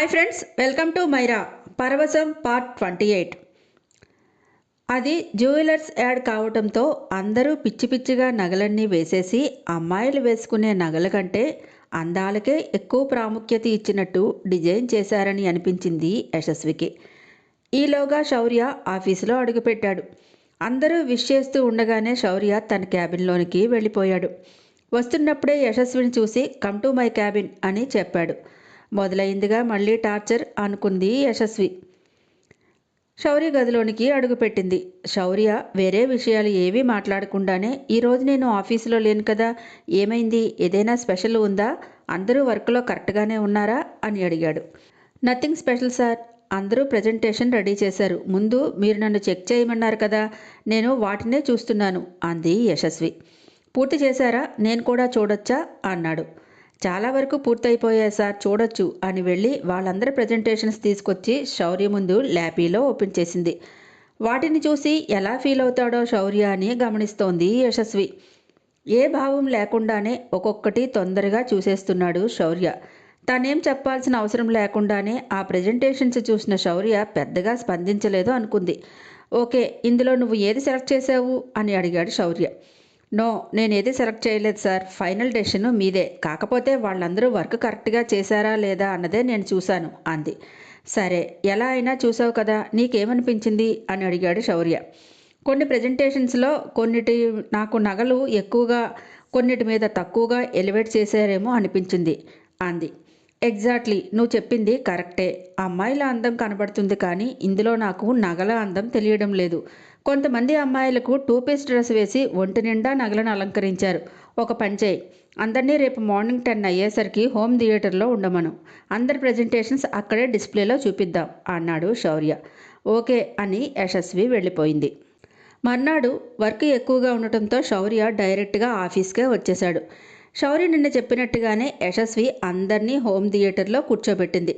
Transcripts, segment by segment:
Hi friends welcome to Myra Paravasam part twenty eight. అది jewellers ad కావటంతో అందరూ పిచ్చి పిచ్చిగా నగలన్నీ వేసేసి అమ్మాయిలు వేసుకునే నగల కంటే అందాలకే ఎక్కువ ప్రాముఖ్యత ఇచ్చినట్టు డిజైన్ చేశారని అనిపించింది యశస్వికి. ఈలోగా శౌర్య ఆఫీసులో అడుగుపెట్టాడు. అందరూ విష్ చేస్తూ ఉండగానే శౌర్య తన క్యాబిన్లోనికి వెళ్ళిపోయాడు. వస్తున్నప్పుడే యశస్విని చూసి కమ్ టు మై క్యాబిన్ అని చెప్పాడు. మొదలైందిగా మళ్ళీ టార్చర్ అనుకుంది యశస్వి. శౌర్య గదిలోనికి అడుగుపెట్టింది. శౌర్య వేరే విషయాలు ఏవీ మాట్లాడకుండానే ఈరోజు నేను ఆఫీసులో లేను కదా ఏమైంది? ఏదైనా స్పెషల్ ఉందా? అందరూ వర్క్లో కరెక్ట్గానే ఉన్నారా? అని అడిగాడు. Nothing special sir. అందరూ ప్రజెంటేషన్ రెడీ చేశారు. ముందు మీరు నన్ను చెక్ చేయమన్నారు కదా నేను వాటినే చూస్తున్నాను అంది యశస్వి. పూర్తి చేశారా? నేను కూడా చూడొచ్చా? అన్నాడు. చాలా వరకు పూర్తయిపోయాయి సార్ చూడొచ్చు అని వెళ్ళి వాళ్ళందరి ప్రజెంటేషన్స్ తీసుకొచ్చి శౌర్య ముందు ల్యాపీలో ఓపెన్ చేసింది. వాటిని చూసి ఎలా ఫీల్ అవుతాడో శౌర్య అని గమనిస్తోంది యశస్వి. ఏ భావం లేకుండానే ఒక్కొక్కటి తొందరగా చూసేస్తున్నాడు శౌర్య. తనేం చెప్పాల్సిన అవసరం లేకుండానే ఆ ప్రజెంటేషన్స్ చూసిన శౌర్య పెద్దగా స్పందించలేదు అనుకుంది. ఓకే ఇందులో నువ్వు ఏది సెలెక్ట్ చేసావు? అని అడిగాడు శౌర్య. నో నేను ఏది సెలెక్ట్ చేయలేదు సార్. ఫైనల్ డెసిషన్ మీదే. కాకపోతే వాళ్ళందరూ వర్క్ కరెక్ట్గా చేశారా లేదా అన్నదే నేను చూశాను అంది. సరే ఎలా అయినా చూసావు కదా నీకేమనిపించింది? అని అడిగాడు శౌర్య. కొన్ని ప్రజెంటేషన్స్లో కొన్నిటి నాకు నగలు ఎక్కువగా కొన్నిటి మీద తక్కువగా ఎలివేట్ చేశారేమో అనిపించింది అంది. ఎగ్జాక్ట్లీ నువ్వు చెప్పింది కరెక్టే. అమ్మాయిల అందం కనబడుతుంది కానీ ఇందులో నాకు నగల అందం తెలియడం లేదు. కొంతమంది అమ్మాయిలకు టూ పీస్ డ్రెస్ వేసి ఒంటి నిండా నగలను అలంకరించారు. ఒక పంచేయి అందరినీ రేపు మార్నింగ్ టెన్ అయ్యేసరికి హోమ్ థియేటర్లో ఉండమను. అందరి ప్రజెంటేషన్స్ అక్కడే డిస్ప్లేలో చూపిద్దాం అన్నాడు శౌర్య. ఓకే అని యశస్వి వెళ్ళిపోయింది. మర్నాడు వర్క్ ఎక్కువగా ఉండటంతో శౌర్య డైరెక్ట్గా ఆఫీస్కే వచ్చేశాడు. శౌర్య నిన్న చెప్పినట్టుగానే యశస్వి అందరినీ హోమ్ థియేటర్లో కూర్చోబెట్టింది.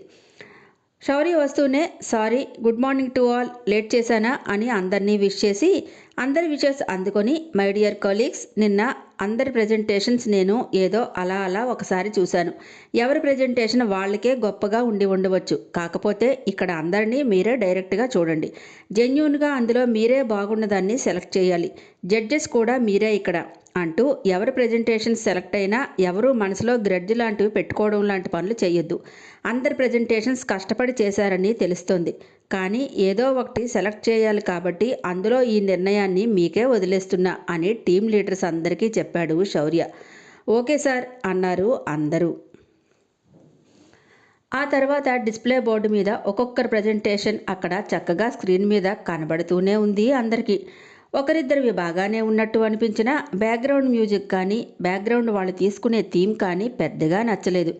శౌర్య వస్తూనే sorry good morning to all late చేశానా? అని అందరినీ విష్ చేసి అందరి విషయస్ అందుకొని మై డియర్ కొలీగ్స్ నిన్న అందరి ప్రజెంటేషన్స్ నేను ఏదో అలా అలా ఒకసారి చూశాను. ఎవరి ప్రజెంటేషన్ వాళ్ళకే గొప్పగా ఉండి ఉండవచ్చు. కాకపోతే ఇక్కడ అందరినీ మీరే డైరెక్ట్గా చూడండి. జెన్యున్గా అందులో మీరే బాగున్నదాన్ని సెలెక్ట్ చేయాలి. జడ్జెస్ కూడా మీరే ఇక్కడ అంటూ ఎవరి ప్రజెంటేషన్ సెలెక్ట్ అయినా ఎవరు మనసులో గ్రడ్జ్ లాంటివి పెట్టుకోవడం లాంటి పనులు చేయొద్దు. అందరి ప్రజెంటేషన్స్ కష్టపడి చేశారని తెలుస్తుంది. కానీ ఏదో ఒకటి సెలెక్ట్ చేయాలి కాబట్టి అందులో ఈ నిర్ణయాన్ని మీకే వదిలేస్తున్నా అని టీం లీడర్స్ అందరికీ చెప్పాడు శౌర్య. ఓకే సార్ అన్నారు అందరూ. ఆ తర్వాత డిస్ప్లే బోర్డు మీద ఒక్కొక్కరి ప్రజెంటేషన్ అక్కడ చక్కగా స్క్రీన్ మీద కనబడుతూనే ఉంది అందరికీ. ఒకరిద్దరివి బాగానే ఉన్నట్టు అనిపించిన బ్యాక్గ్రౌండ్ మ్యూజిక్ కానీ బ్యాక్గ్రౌండ్ వాళ్ళు తీసుకునే థీమ్ కానీ పెద్దగా నచ్చలేదు.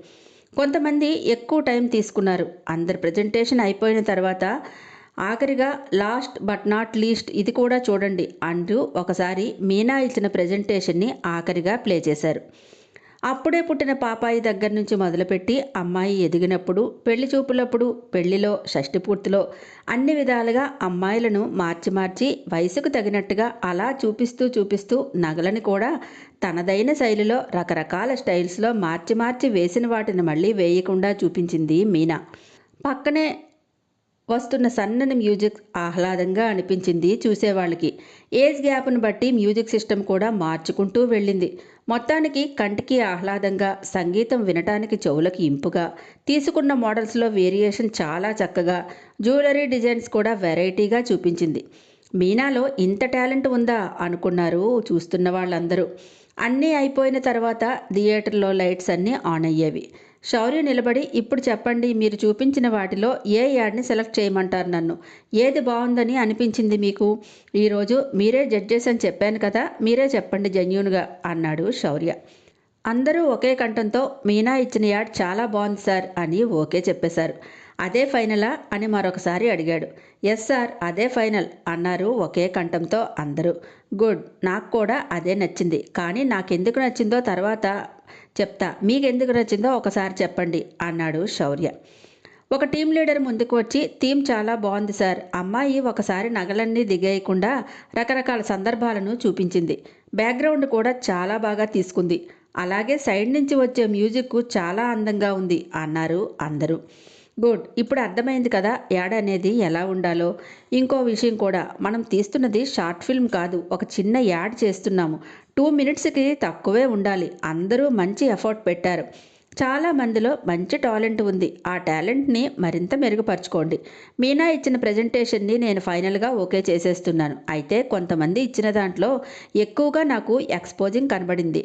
కొంతమంది ఎక్కువ టైం తీసుకున్నారు. అందరి ప్రజెంటేషన్ అయిపోయిన తర్వాత ఆఖరిగా లాస్ట్ బట్ నాట్ లీస్ట్ ఇది కూడా చూడండి అంటూ ఒకసారి మీనా ఇచ్చిన ప్రజెంటేషన్ని ఆఖరిగా ప్లే చేశారు. అప్పుడే పుట్టిన పాపాయి దగ్గర నుంచి మొదలుపెట్టి అమ్మాయి ఎదిగినప్పుడు పెళ్ళి చూపులప్పుడు పెళ్ళిలో షష్టి పూర్తిలో అన్ని విధాలుగా అమ్మాయిలను మార్చి మార్చి వయసుకు తగినట్టుగా అలా చూపిస్తూ చూపిస్తూ నగలని కూడా తనదైన శైలిలో రకరకాల స్టైల్స్లో మార్చి మార్చి వేసిన వాటిని మళ్ళీ వేయకుండా చూపించింది మీనా. పక్కనే వస్తున్న సన్నని మ్యూజిక్ ఆహ్లాదంగా అనిపించింది చూసేవాళ్ళకి. ఏజ్ గ్యాప్ను బట్టి మ్యూజిక్ సిస్టమ్ కూడా మార్చుకుంటూ వెళ్ళింది. మొత్తానికి కంటికి ఆహ్లాదంగా సంగీతం వినటానికి చెవులకి ఇంపుగా తీసుకున్న మోడల్స్లో వేరియేషన్ చాలా చక్కగా జ్యువెలరీ డిజైన్స్ కూడా వెరైటీగా చూపించింది. మీనాలో ఇంత టాలెంట్ ఉందా? అనుకున్నారు చూస్తున్న వాళ్ళందరూ. అన్నీ అయిపోయిన తర్వాత థియేటర్లో లైట్స్ అన్నీ ఆన్ అయ్యేవి. శౌర్య నిలబడి ఇప్పుడు చెప్పండి మీరు చూపించిన వాటిలో ఏ యాడ్ని సెలెక్ట్ చేయమంటారు నన్ను? ఏది బాగుందని అనిపించింది మీకు? ఈరోజు మీరే జడ్జెస్ అని చెప్పాను కదా మీరే చెప్పండి జెన్యున్గా అన్నాడు శౌర్య. అందరూ ఒకే కంఠంతో మీనా ఇచ్చిన యాడ్ చాలా బాగుంది సార్ అని ఓకే చెప్పేశారు. అదే ఫైనలా? అని మరొకసారి అడిగాడు. ఎస్ సార్ అదే ఫైనల్ అన్నారు ఒకే కంఠంతో అందరూ. గుడ్ నాకు కూడా అదే నచ్చింది. కానీ నాకెందుకు నచ్చిందో తర్వాత చెప్తా. మీకెందుకు నచ్చిందో ఒకసారి చెప్పండి అన్నాడు శౌర్య. ఒక టీం లీడర్ ముందుకు వచ్చి థీమ్ చాలా బాగుంది సార్. అమ్మాయి ఒకసారి నగలన్నీ దిగేయకుండా రకరకాల సందర్భాలను చూపించింది. బ్యాక్గ్రౌండ్ కూడా చాలా బాగా తీసుకుంది. అలాగే సైడ్ నుంచి వచ్చే మ్యూజిక్ చాలా అందంగా ఉంది అన్నారు అందరూ. గుడ్. ఇప్పుడు అర్థమైంది కదా యాడ్ అనేది ఎలా ఉండాలో. ఇంకో విషయం కూడా మనం తీస్తున్నది షార్ట్ ఫిల్మ్ కాదు ఒక చిన్న యాడ్ చేస్తున్నాము. టూ మినిట్స్కి తక్కువే ఉండాలి అందరూ మంచి ఎఫర్ట్ పెట్టారు. చాలా మందిలో మంచి టాలెంట్ ఉంది ఆ టాలెంట్ని మరింత మెరుగుపరచుకోండి. మీనా ఇచ్చిన ప్రజెంటేషన్ని నేను ఫైనల్గా ఓకే చేసేస్తున్నాను అయితే కొంతమంది ఇచ్చిన దాంట్లో ఎక్కువగా నాకు ఎక్స్పోజింగ్ కనబడింది.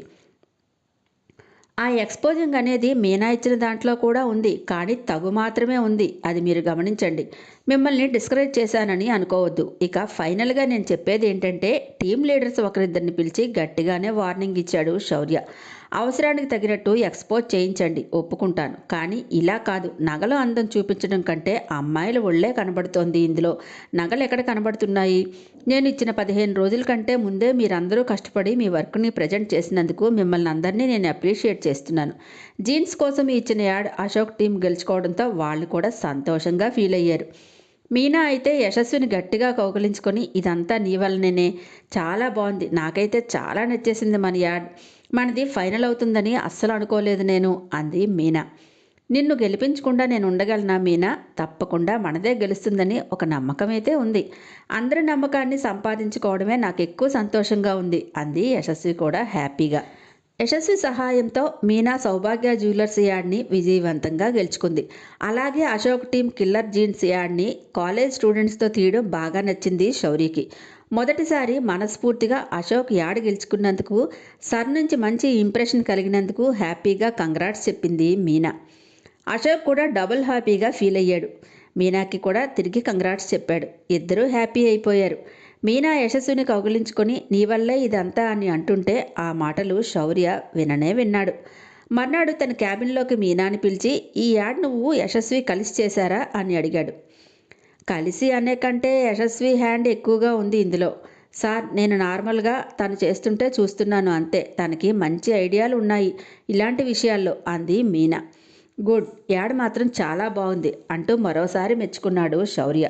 ఆ ఎక్స్పోజింగ్ అనేది మీనా ఇచ్చిన దాంట్లో కూడా ఉంది కానీ తగు మాత్రమే ఉంది. అది మీరు గమనించండి. మిమ్మల్ని డిస్కరేజ్ చేశానని అనుకోవద్దు. ఇక ఫైనల్గా నేను చెప్పేది ఏంటంటే టీం లీడర్స్ ఒకరిద్దరిని పిలిచి గట్టిగానే వార్నింగ్ ఇచ్చాడు శౌర్య. అవసరానికి తగినట్టు ఎక్స్పోజ్ చేయించండి ఒప్పుకుంటాను. కానీ ఇలా కాదు. నగలు అందం చూపించడం కంటే అమ్మాయిల ఒళ్ళే కనబడుతోంది ఇందులో. నగలు ఎక్కడ కనబడుతున్నాయి? నేను ఇచ్చిన పదిహేను రోజుల కంటే ముందే మీరందరూ కష్టపడి మీ వర్క్ని ప్రజెంట్ చేసినందుకు మిమ్మల్ని అందరినీ నేను అప్రిషియేట్ చేస్తున్నాను. జీన్స్ కోసం ఇచ్చిన యాడ్ అశోక్ టీం గెలుచుకోవడంతో వాళ్ళు కూడా సంతోషంగా ఫీల్ అయ్యారు. మీనా అయితే యశస్విని గట్టిగా కౌగిలించుకొని ఇదంతా నీ వల్లనే చాలా బాగుంది. నాకైతే చాలా నచ్చేసింది మన యాడ్. మనది ఫైనల్ అవుతుందని అస్సలు అనుకోలేదు నేను అంది మీనా. నిన్ను గెలిపించకుండా నేను ఉండగలనా మీనా? తప్పకుండా మనదే గెలుస్తుందని ఒక నమ్మకం అయితే ఉంది. అందరి నమ్మకాన్ని సంపాదించుకోవడమే నాకు ఎక్కువ సంతోషంగా ఉంది అంది యశస్వి కూడా హ్యాపీగా. యశస్వి సహాయంతో మీనా సౌభాగ్య జ్యువెలర్స్ యాడ్ని విజయవంతంగా గెలుచుకుంది. అలాగే అశోక్ టీం కిల్లర్ జీన్స్ యాడ్ని కాలేజ్ స్టూడెంట్స్తో తీయడం బాగా నచ్చింది శౌరికి మొదటిసారి మనస్ఫూర్తిగా అశోక్ యాడ్ గెలుచుకున్నందుకు సర్ నుంచి మంచి ఇంప్రెషన్ కలిగినందుకు హ్యాపీగా కంగ్రాట్స్ చెప్పింది మీనా. అశోక్ కూడా డబుల్ హ్యాపీగా ఫీల్ అయ్యాడు. మీనాకి కూడా తిరిగి కంగ్రాట్స్ చెప్పాడు. ఇద్దరూ హ్యాపీ అయిపోయారు. మీనా యశస్సుని కౌగిలించుకొని నీ వల్లే ఇదంతా అని అంటుంటే ఆ మాటలు శౌర్య విననే విన్నాడు. మర్నాడు తన క్యాబిన్లోకి మీనాని పిలిచి ఈ యాడ్ నువ్వు యశస్వి కలిసి చేశారా? అని అడిగాడు. కలిసి అనే కంటే యశస్వి హ్యాండ్ ఎక్కువగా ఉంది ఇందులో. సార్ నేను నార్మల్గా తను చేస్తుంటే చూస్తున్నాను అంతే. తనకి మంచి ఐడియాలు ఉన్నాయి ఇలాంటి విషయాల్లో అంది మీనా. గుడ్ యాడ్ మాత్రం చాలా బాగుంది అంటూ మరోసారి మెచ్చుకున్నాడు శౌర్య.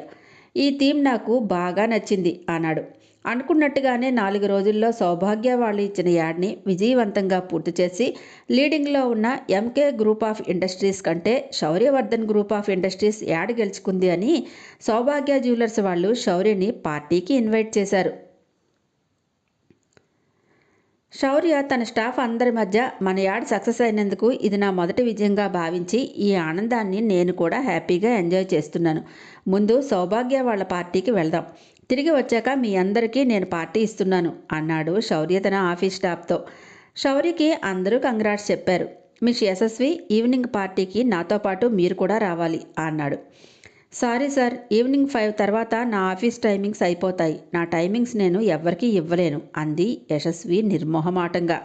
ఈ థీమ్ నాకు బాగా నచ్చింది అన్నాడు. అనుకున్నట్టుగానే నాలుగు రోజుల్లో సౌభాగ్య వాళ్ళు ఇచ్చిన యాడ్ని విజయవంతంగా పూర్తి చేసి లీడింగ్లో ఉన్న ఎంకే గ్రూప్ ఆఫ్ ఇండస్ట్రీస్ కంటే Shouryavardhan group of industries ad గెలుచుకుంది అని సౌభాగ్య జ్యువెలర్స్ వాళ్ళు శౌర్యని పార్టీకి ఇన్వైట్ చేశారు. శౌర్య తన స్టాఫ్ అందరి మధ్య మన యాడ్ సక్సెస్ అయినందుకు ఇది నా మొదటి విజయంగా భావించి ఈ ఆనందాన్ని నేను కూడా హ్యాపీగా ఎంజాయ్ చేస్తున్నాను. ముందు సౌభాగ్య వాళ్ళ పార్టీకి వెళ్దాం. తిరిగి వచ్చాక మీ అందరికీ నేను పార్టీ ఇస్తున్నాను అన్నాడు శౌర్య తన ఆఫీస్ స్టాఫ్తో. శౌర్యకి అందరూ కంగ్రాట్స్ చెప్పారు. మిస్ యశస్వి ఈవినింగ్ పార్టీకి నాతో పాటు మీరు కూడా రావాలి అన్నాడు. సారీ సార్ ఈవినింగ్ ఫైవ్ తర్వాత నా ఆఫీస్ టైమింగ్స్ అయిపోతాయి. నా టైమింగ్స్ నేను ఎవ్వరికీ ఇవ్వలేను అంది యశస్వి నిర్మోహమాటంగా.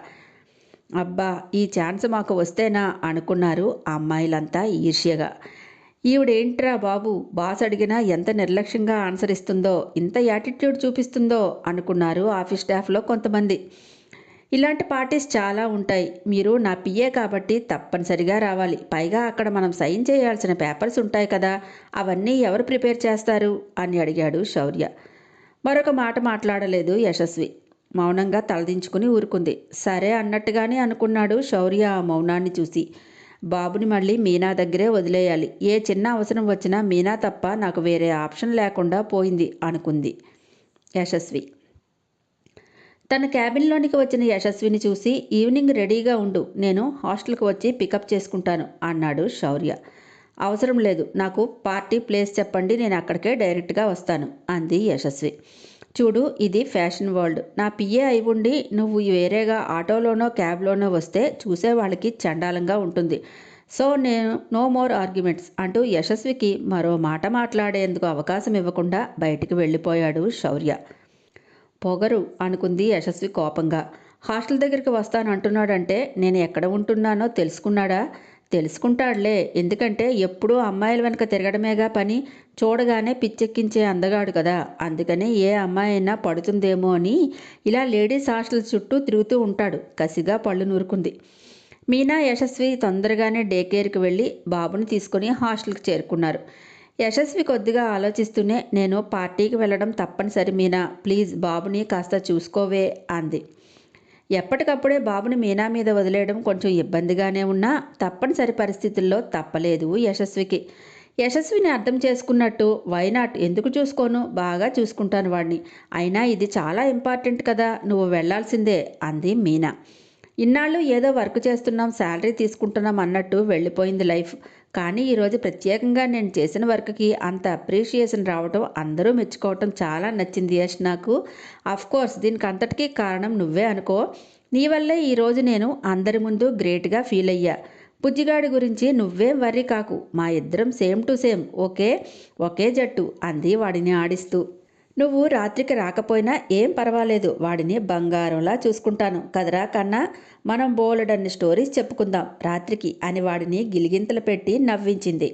అబ్బా ఈ ఛాన్స్ మాకు వస్తేనా అనుకున్నారు ఆ అమ్మాయిలంతా ఈర్ష్యగా. ఈవిడేంట్రా బాబు? బాస్ అడిగినా ఎంత నిర్లక్ష్యంగా ఆన్సర్ ఇస్తుందో ఇంత యాటిట్యూడ్ చూపిస్తుందో అనుకున్నారు ఆఫీస్ స్టాఫ్లో కొంతమంది. ఇలాంటి పార్టీస్ చాలా ఉంటాయి. మీరు నా పిఏ కాబట్టి తప్పనిసరిగా రావాలి. పైగా అక్కడ మనం సైన్ చేయాల్సిన పేపర్స్ ఉంటాయి కదా అవన్నీ ఎవరు ప్రిపేర్ చేస్తారు? అని అడిగాడు శౌర్య. మరొక మాట మాట్లాడలేదు యశస్వి. మౌనంగా తలదించుకుని ఊరుకుంది. సరే అన్నట్టుగానే అనుకున్నాడు శౌర్య ఆ మౌనాన్ని చూసి. బాబుని మళ్ళీ మీనా దగ్గరే వదిలేయాలి. ఏ చిన్న అవసరం వచ్చినా మీనా తప్ప నాకు వేరే ఆప్షన్ లేకుండా పోయింది అనుకుంది యశస్వి. తన క్యాబిన్లోనికి వచ్చిన యశస్విని చూసి ఈవినింగ్ రెడీగా ఉండు నేను హాస్టల్కి వచ్చి పికప్ చేసుకుంటాను అన్నాడు శౌర్య. అవసరం లేదు నాకు పార్టీ ప్లేస్ చెప్పండి నేను అక్కడికే డైరెక్ట్గా వస్తాను అంది యశస్వి. చూడు ఇది ఫ్యాషన్ వరల్డ్. నా పిఏ అయి ఉండి నువ్వు వేరేగా ఆటోలోనో క్యాబ్లోనో వస్తే చూసే వాళ్ళకి చండాలంగా ఉంటుంది. సో నేను నో మోర్ ఆర్గ్యుమెంట్స్ అంటూ యశస్వికి మరో మాట మాట్లాడేందుకు అవకాశం ఇవ్వకుండా బయటికి వెళ్ళిపోయాడు శౌర్య. పొగరు అనుకుంది యశస్వి కోపంగా. హాస్టల్ దగ్గరికి వస్తాను అంటున్నాడంటే నేను ఎక్కడ ఉంటున్నానో తెలుసుకున్నాడా? తెలుసుకుంటాడులే. ఎందుకంటే ఎప్పుడూ అమ్మాయిల వెనక తిరగడమేగా పని? చూడగానే పిచ్చెక్కించే అందగాడు కదా. అందుకని ఏ అమ్మాయి అయినా పడుతుందేమో అని ఇలా లేడీస్ హాస్టల్ చుట్టూ తిరుగుతూ ఉంటాడు. కసిగా పళ్ళు నూరుకుంది. మీనా యశస్వి తొందరగానే డే కేర్కి వెళ్ళి బాబుని తీసుకుని హాస్టల్కి చేరుకున్నారు. యశస్వి కొద్దిగా ఆలోచిస్తూనే నేను పార్టీకి వెళ్ళడం తప్పనిసరి మీనా. ప్లీజ్ బాబుని కాస్త చూసుకోవే అంది. ఎప్పటికప్పుడే బాబుని మీనా మీద వదిలేయడం కొంచెం ఇబ్బందిగానే ఉన్నా తప్పనిసరి పరిస్థితుల్లో తప్పలేదు యశస్వికి. యశస్విని అర్థం చేసుకున్నట్టు వైనాట్ ఎందుకు చూసుకోను? బాగా చూసుకుంటాను వాడిని అయినా ఇది చాలా ఇంపార్టెంట్ కదా నువ్వు వెళ్ళాల్సిందే అంది మీనా. ఇన్నాళ్ళు ఏదో వర్క్ చేస్తున్నాం శాలరీ తీసుకుంటున్నాం అన్నట్టు వెళ్ళిపోయింది లైఫ్. కానీ ఈరోజు ప్రత్యేకంగా నేను చేసిన వర్క్కి అంత అప్రిషియేషన్ రావటం అందరూ మెచ్చుకోవటం చాలా నచ్చింది యష్ నాకు. కోర్స్ దీనికి అంతటికీ కారణం నువ్వే అనుకో. నీ వల్లే ఈరోజు నేను అందరి ముందు గ్రేట్గా ఫీల్ అయ్యా. పుజ్జిగాడి గురించి నువ్వేం వర్రీ కాకు. మా ఇద్దరం సేమ్ టు సేమ్ ఓకే? ఒకే జట్టు అంది వాడిని ఆడిస్తూ. నువ్వు రాత్రికి రాకపోయినా ఏం పర్వాలేదు వాడిని బంగారంలా చూసుకుంటాను. కదరా కన్నా మనం బోలెడన్ని స్టోరీస్ చెప్పుకుందాం. రాత్రికి అని వాడిని గిలిగింతలు పెట్టి నవ్వించింది.